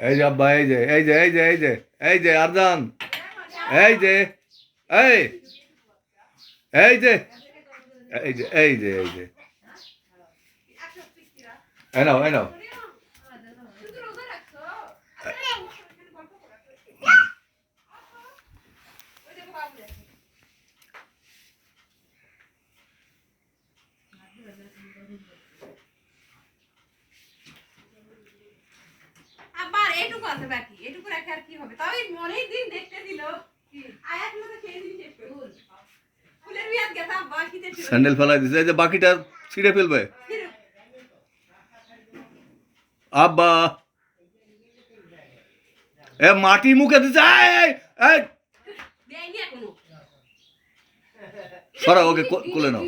এই যে আব্বা এই যে এই যে এই যে এই যে এই যে আরদান এই যে এই এই যে এই যে এই যে এই যে এই নাও আছে বাকি এইটুকু রেখে আর কি হবে? তাও এই অনেক দিন দেখতে দিল। আয়াত মতো খেয়ে দিন শেষ করে ফুলের বিয়াত গেছে আব্বা স্যান্ডেল ফেলাই দিছে যে বাকিটা ছিঁড়ে ফেলবে। আব্বা। এ মাটি মুখে দিছে সরা ওকে কোলে নাও।